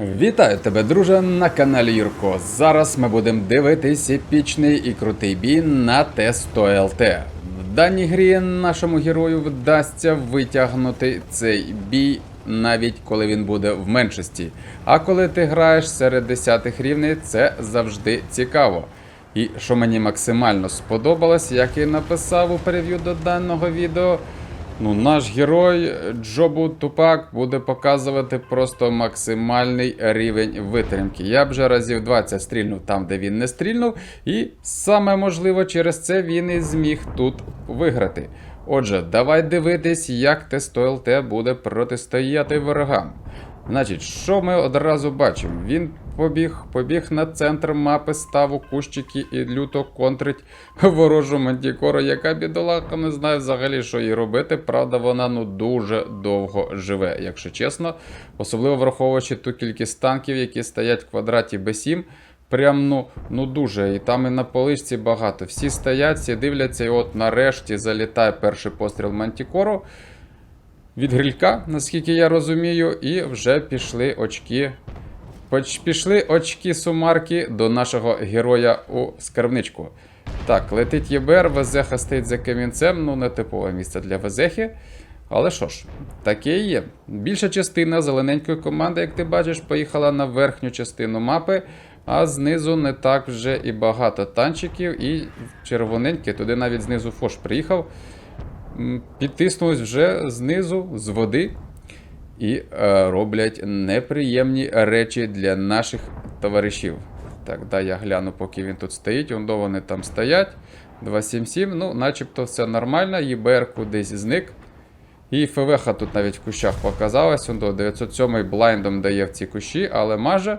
Вітаю тебе, друже, на каналі Юрко. Зараз ми будемо дивитись епічний і крутий бій на Т100 ЛТ. В даній грі нашому герою вдасться витягнути цей бій, навіть коли він буде в меншості. А коли ти граєш серед десятих рівнів, це завжди цікаво. І що мені максимально сподобалось, як і написав у прев'ю до даного відео. Ну, наш герой Джобу Тупак буде показувати просто максимальний рівень витримки. Я б вже разів 20 стрільнув там, де він не стрільнув, і саме можливо через це він і зміг тут виграти. Отже, давай дивитись, як Т100 буде протистояти ворогам. Значить, що ми одразу бачимо? Він побіг, побіг на центр мапи, став у кущики і люто контрить ворожу мантікору, яка бідолаха не знає взагалі, що їй робити. Правда, вона ну дуже довго живе, якщо чесно. Особливо враховуючи ту кількість танків, які стоять в квадраті Б7. Прям ну, ну дуже. І там і на поличці багато. Всі стоять, всі дивляться, і от нарешті залітає перший постріл мантікору від грилька, наскільки я розумію, і вже пішли очки. Пішли очки сумарки до нашого героя у скарбничку. Так, летить ЄБР, Везеха стоїть за камінцем, ну не типове місце для Везехи. Але що ж, таке є. Більша частина зелененької команди, як ти бачиш, поїхала на верхню частину мапи, а знизу не так вже і багато танчиків, і червоненький, туди навіть знизу Фош приїхав підтиснулись вже знизу, з води, і е, роблять неприємні речі для наших товаришів. Так, дай я гляну, поки він тут стоїть. Ондо вони там стоять. 277, ну, начебто все нормально. ЄБР кудись зник. І ФВХ тут навіть в кущах показалась. Ондо 907 блайндом дає в ці кущі, але маже.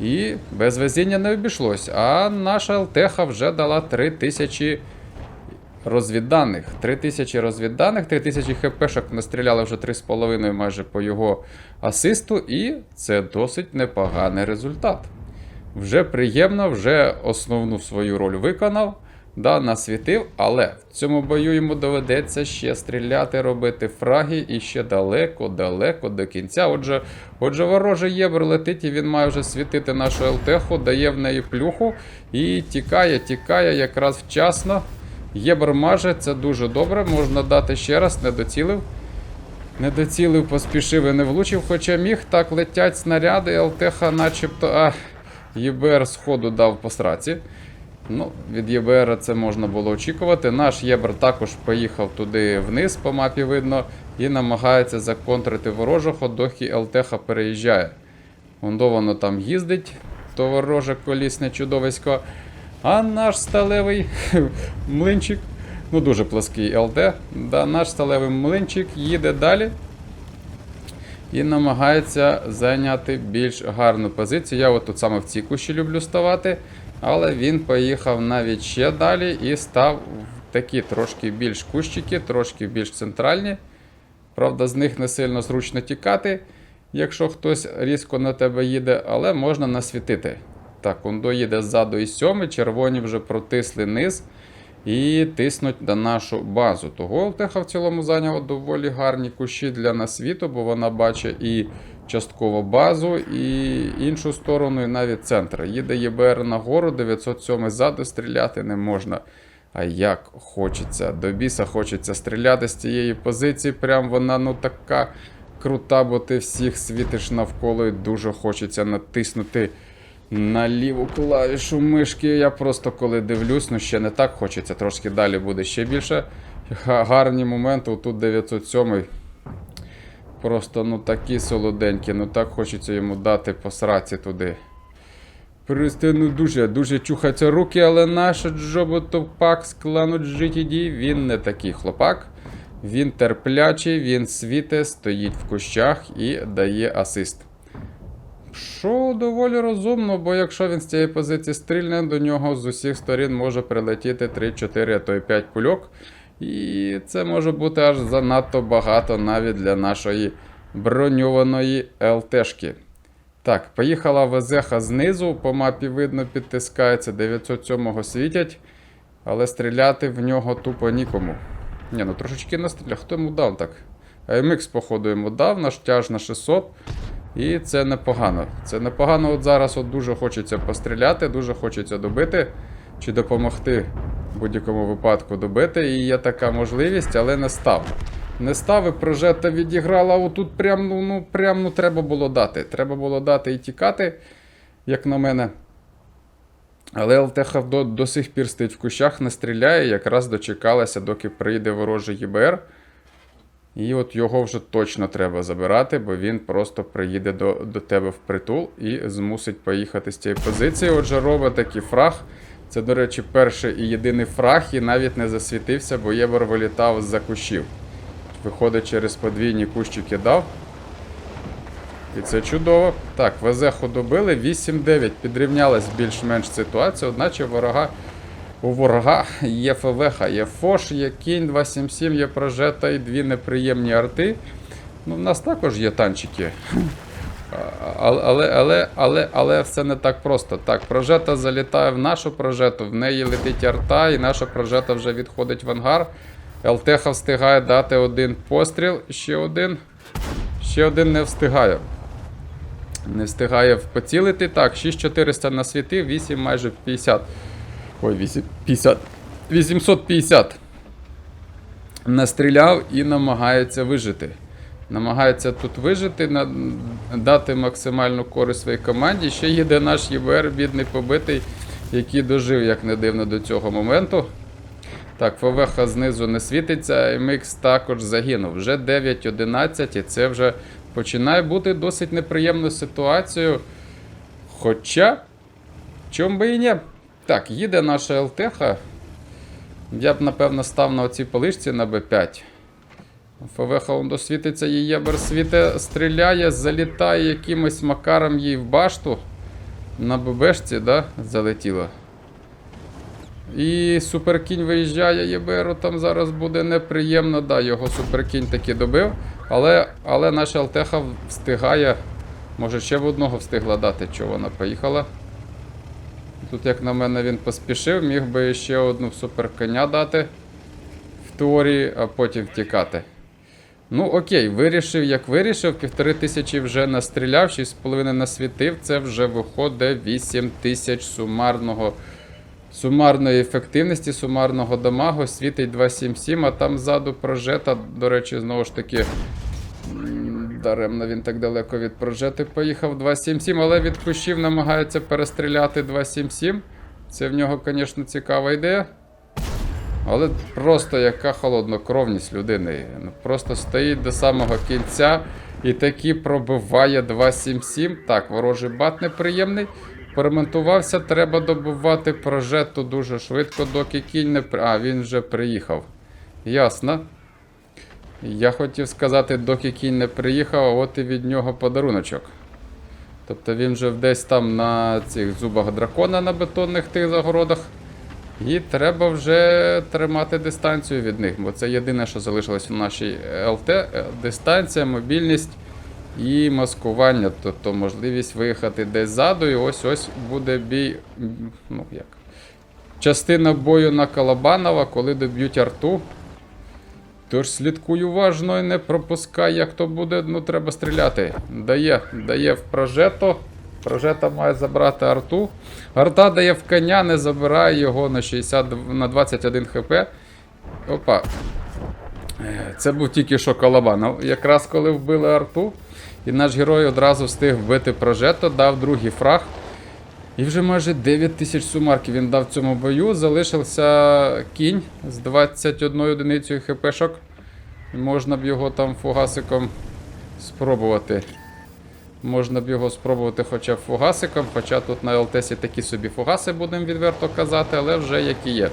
І без везіння не обійшлось. А наша ЛТХ вже дала 3000 розвідданих. 3000 розвідданих, 3000 хпшок настріляли вже 3,5 майже по його асисту, і це досить непоганий результат. Вже приємно, вже основну свою роль виконав, да, насвітив, але в цьому бою йому доведеться ще стріляти, робити фраги і ще далеко-далеко до кінця. Отже, отже, ворожий єбр летить і він має вже світити нашу ЛТХу, дає в неї плюху і тікає, тікає якраз вчасно. Єбр маже, це дуже добре. Можна дати ще раз, не доцілив. Не доцілив, поспішив і не влучив, хоча міг так летять снаряди, ЛТХ начебто. А, ЄБР сходу дав по сраці. Ну, від ЄБР це можна було очікувати. Наш ЄБР також поїхав туди вниз, по мапі видно, і намагається законтрити ворожого, доки ЛТХ переїжджає. Вондо там їздить, то вороже колісне чудовисько. А наш сталевий млинчик, ну дуже плоский ЛД, да, наш сталевий млинчик їде далі і намагається зайняти більш гарну позицію. Я от тут саме в ці кущі люблю ставати, але він поїхав навіть ще далі і став в такі трошки більш кущики, трошки більш центральні. Правда, з них не сильно зручно тікати, якщо хтось різко на тебе їде, але можна насвітити. Так, он доїде ззаду і сьомий, червоні вже протисли низ і тиснуть на нашу базу. Того Алтеха в цілому зайняла доволі гарні кущі для насвіту, бо вона бачить і частково базу, і іншу сторону, і навіть центр. Їде ЄБР нагору, 907 ззаду стріляти не можна. А як хочеться, до біса хочеться стріляти з цієї позиції. Прям вона ну така крута, бо ти всіх світиш навколо і дуже хочеться натиснути на ліву клавішу мишки. Я просто коли дивлюсь, ну ще не так хочеться. Трошки далі буде ще більше. Гарні моменти. Тут 907. Просто ну такі солоденькі, ну так хочеться йому дати по сраці туди. Просто ну дуже, дуже чухаються руки, але наш Джоботопак з клану GTD, він не такий хлопак. Він терплячий, він світе, стоїть в кущах і дає асист. Що доволі розумно, бо якщо він з цієї позиції стрільне, до нього з усіх сторін може прилетіти 3-4, а то й 5 кульок. І це може бути аж занадто багато навіть для нашої броньованої ЛТшки. Так, поїхала Везеха знизу, по мапі видно, підтискається, 907-го світять, але стріляти в нього тупо нікому. Ні, ну трошечки настріляв. Хто йому дав так? АМХ, походу, йому дав, наш тяж на 600. І це непогано. Це непогано. От зараз от дуже хочеться постріляти, дуже хочеться добити чи допомогти в будь-якому випадку добити. І є така можливість, але не став. Не став і прожета відіграла. Отут прям, ну, ну, прям ну, треба було дати. Треба було дати і тікати, як на мене. Але ЛТХ до, до сих пір стоїть в кущах, не стріляє, якраз дочекалася, доки прийде ворожий ЄБР. І от його вже точно треба забирати, бо він просто приїде до, до тебе в притул і змусить поїхати з цієї позиції. Отже, робить такий фраг. Це, до речі, перший і єдиний фраг, і навіть не засвітився, бо Єбор вилітав з-за кущів. Виходить, через подвійні кущики дав. І це чудово. Так, Везеху добили. 8-9 підрівнялась більш-менш ситуація, одначе ворога. У ворога є ФВХ, є Фош, є Кінь 277, є Прожета і дві неприємні арти. Ну, в нас також є танчики. Але, але, але, але, але все не так просто. Так, прожета залітає в нашу прожету, в неї летить арта, і наша прожета вже відходить в ангар. ЛТХ встигає дати один постріл, ще один. Ще один не встигає. Не встигає поцілити. Так, 6400 на світи, 8 майже 50. Ой, 8, 50. 850. Настріляв і намагається вижити. Намагається тут вижити, дати максимальну користь своїй команді. Ще їде наш ЄБР, бідний побитий, який дожив, як не дивно, до цього моменту. Так, ФВХ знизу не світиться, МХ також загинув. Вже 9-11, і це вже починає бути досить неприємною ситуацією. Хоча, чом би і не. Так, їде наша ЛТХ. Я б, напевно, став на оцій полишці на Б5. ФВХ он досвітиться, її єбер світе, стріляє, залітає якимось макаром їй в башту. На ББшці, да, залетіло. І Суперкінь виїжджає ЄБРу, там зараз буде неприємно. Да, його Суперкінь таки добив. Але, але наша ЛТХ встигає. Може ще в одного встигла дати, чого вона поїхала. Тут, як на мене, він поспішив, міг би ще одну суперконя дати в теорії, а потім втікати. Ну, окей, вирішив, як вирішив, півтори тисячі вже настріляв, 6,5 насвітив, це вже виходить 8 тисяч сумарного. Сумарної ефективності, сумарного дамагу, світить 277, а там ззаду прожета, до речі, знову ж таки. Даремно він так далеко від прожети поїхав 277, але від кущів намагається перестріляти 277. Це в нього, звісно, цікава ідея. Але просто яка холоднокровність людини. Ну, Просто стоїть до самого кінця і таки пробиває 277. Так, ворожий бат неприємний. Перемонтувався, треба добувати прожету дуже швидко, доки кінь не. А, він вже приїхав. Ясно. Я хотів сказати, доки кінь не приїхав, от і від нього подаруночок. Тобто він вже десь там на цих зубах дракона на бетонних тих загородах. І треба вже тримати дистанцію від них, бо це єдине, що залишилось у нашій ЛТ. е, Дистанція, мобільність і маскування. Тобто можливість виїхати десь ззаду, і ось ось буде бій. Ну, як? Частина бою на Калабанова, коли доб'ють арту. Тож слідкуй уважно і не пропускай, як то буде, ну треба стріляти. Дає, дає в прожето. Прожета має забрати арту. Арта дає в коня, не забирає його на 60, на 21 хп. Опа. Е, Це був тільки що Колобанов. Якраз коли вбили арту, і наш герой одразу встиг вбити прожето, дав другий фраг. І вже майже 9 тисяч сумарків він дав цьому бою. Залишився кінь з 21 одиницею хпшок. Можна б його там фугасиком спробувати. Можна б його спробувати хоча б фугасиком, хоча тут на ЛТСі такі собі фугаси, будемо відверто казати, але вже які є.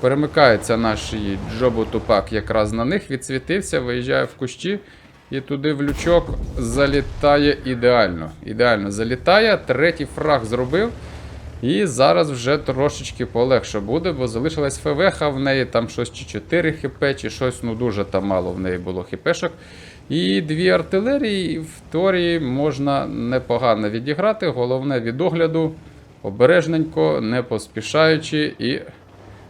Перемикається наш Джобу Тупак якраз на них, відсвітився, виїжджає в кущі і туди в лючок залітає ідеально. Ідеально залітає, третій фраг зробив. І зараз вже трошечки полегше буде, бо залишилась ФВХ, в неї там щось чи 4 хп, чи щось, ну дуже там мало в неї було хпшок. І дві артилерії в теорії можна непогано відіграти. Головне від огляду, обережненько, не поспішаючи і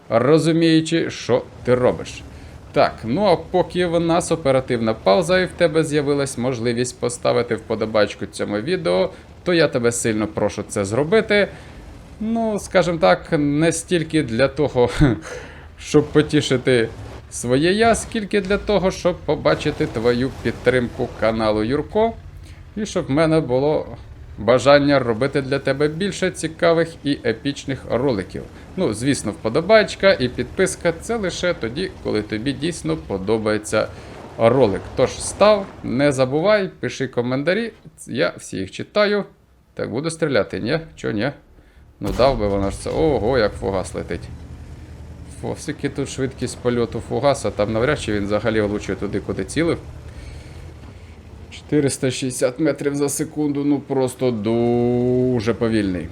розуміючи, що ти робиш. Так, ну а поки в нас оперативна пауза і в тебе з'явилась можливість поставити вподобачку цьому відео, то я тебе сильно прошу це зробити. Ну, скажімо так, не стільки для того, щоб потішити своє я, скільки для того, щоб побачити твою підтримку каналу Юрко. І щоб в мене було бажання робити для тебе більше цікавих і епічних роликів. Ну, звісно, вподобайка і підписка це лише тоді, коли тобі дійсно подобається ролик. Тож став, не забувай, пиши коментарі, я всі їх читаю. Так, буду стріляти, ні? Чо ні? Ну дав би вона ж це. Ого, як фугас летить. Скільки тут швидкість польоту фугаса, там навряд чи він взагалі влучує туди, куди цілив. 460 метрів за секунду, ну просто дуже повільний.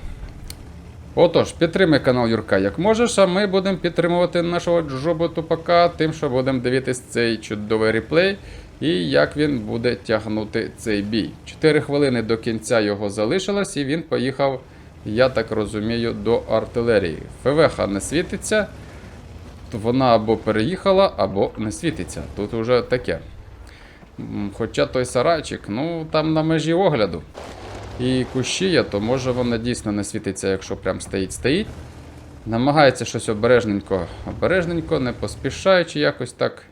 Отож, підтримай канал Юрка як можеш, а ми будемо підтримувати нашого Джобу Тупака тим, що будемо дивитись цей чудовий реплей і як він буде тягнути цей бій. 4 хвилини до кінця його залишилось, і він поїхав, я так розумію, до артилерії. ФВХ не світиться, вона або переїхала, або не світиться. Тут уже таке. Хоча той сарайчик, ну там на межі огляду. І кущі є, то може вона дійсно не світиться, якщо прям стоїть стоїть. Намагається щось обережненько, обережненько, не поспішаючи, якось так.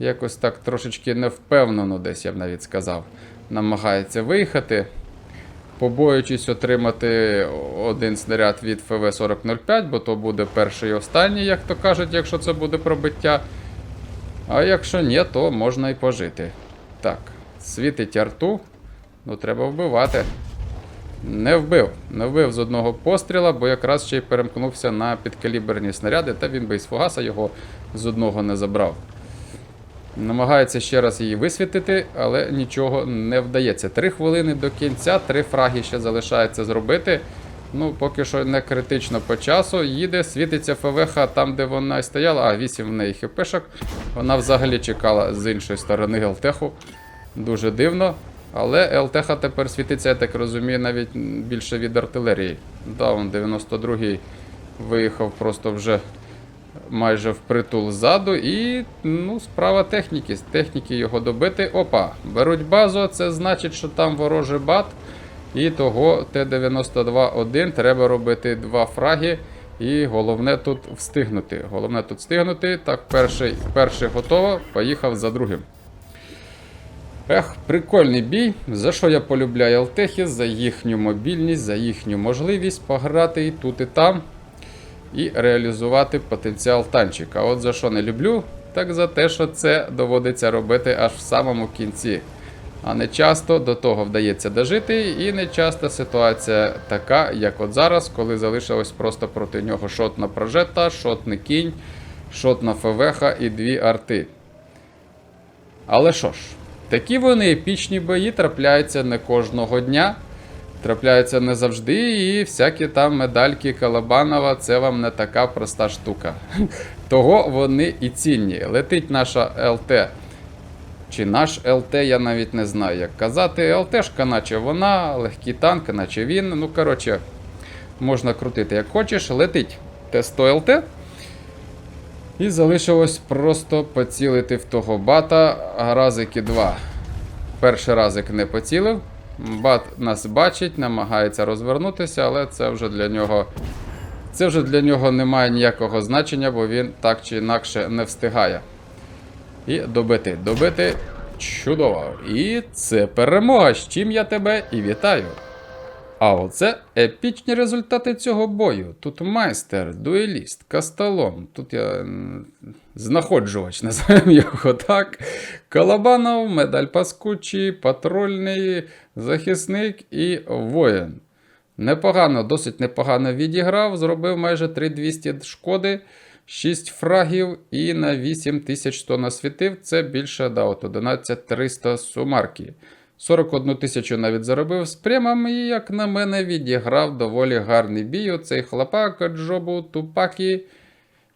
Якось так трошечки невпевнено, десь я б навіть сказав. Намагається виїхати, побоюючись отримати один снаряд від ФВ-4005, бо то буде перший і останній, як то кажуть, якщо це буде пробиття. А якщо ні, то можна і пожити. Так, світить арту. Ну, треба вбивати. Не вбив. Не вбив з одного постріла, бо якраз ще й перемкнувся на підкаліберні снаряди, та він би із фугаса його з одного не забрав. Намагається ще раз її висвітити, але нічого не вдається. Три хвилини до кінця, три фраги ще залишається зробити. Ну, поки що не критично по часу. Їде, світиться ФВХ там, де вона і стояла, а 8 в неї хпшок. Вона взагалі чекала з іншої сторони ЛТХу. Дуже дивно. Але ЛТХ тепер світиться, я так розумію, навіть більше від артилерії. Да, он 92-й виїхав просто вже майже впритул ззаду. І ну, справа техніки. З техніки його добити. Опа, беруть базу, це значить, що там ворожий бат. І того Т-92-1 треба робити два фраги. І головне тут встигнути. Головне тут встигнути. Так, перший, перший готово. Поїхав за другим. Ех, прикольний бій. За що я полюбляю Алтехи? За їхню мобільність, за їхню можливість пограти і тут, і там. І реалізувати потенціал танчика. От за що не люблю, так за те, що це доводиться робити аж в самому кінці. А не часто до того вдається дожити, і не часто ситуація така, як от зараз, коли залишилось просто проти нього шотна прожета, шотний кінь, шотна ФВХ і дві арти. Але що ж, такі вони епічні бої трапляються не кожного дня. Трапляються не завжди, і всякі там медальки Калабанова це вам не така проста штука. Того вони і цінні. Летить наша ЛТ. Чи наш ЛТ, я навіть не знаю, як казати. ЛТшка, наче вона, легкий танк, наче він. Ну, коротше, можна крутити як хочеш. Летить Т-100 ЛТ. І залишилось просто поцілити в того бата разики два. Перший разик не поцілив. Бат нас бачить, намагається розвернутися, але це вже для нього. Це вже для нього не має ніякого значення, бо він так чи інакше не встигає. І добити, добити. Чудово. І це перемога, з чим я тебе і вітаю. А оце епічні результати цього бою. Тут майстер, дуеліст, касталон. Тут я знаходжувач, називаємо його так. Калабанов, медаль паскучий, патрульний, захисник і воїн. Непогано, досить непогано відіграв, зробив майже 3200 шкоди, 6 фрагів і на 8100 насвітив. Це більше да, от 11300 сумарки. 41 тисячу навіть заробив з прямом і, як на мене, відіграв доволі гарний бій. Оцей хлопак Джобу Тупакі.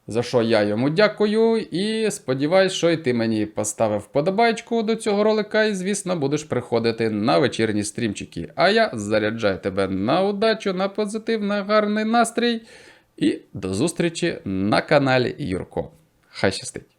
За що я йому дякую. І сподіваюсь, що і ти мені поставив вподобайку до цього ролика, і, звісно, будеш приходити на вечірні стрімчики. А я заряджаю тебе на удачу, на позитив, на гарний настрій. І до зустрічі на каналі Юрко. Хай щастить!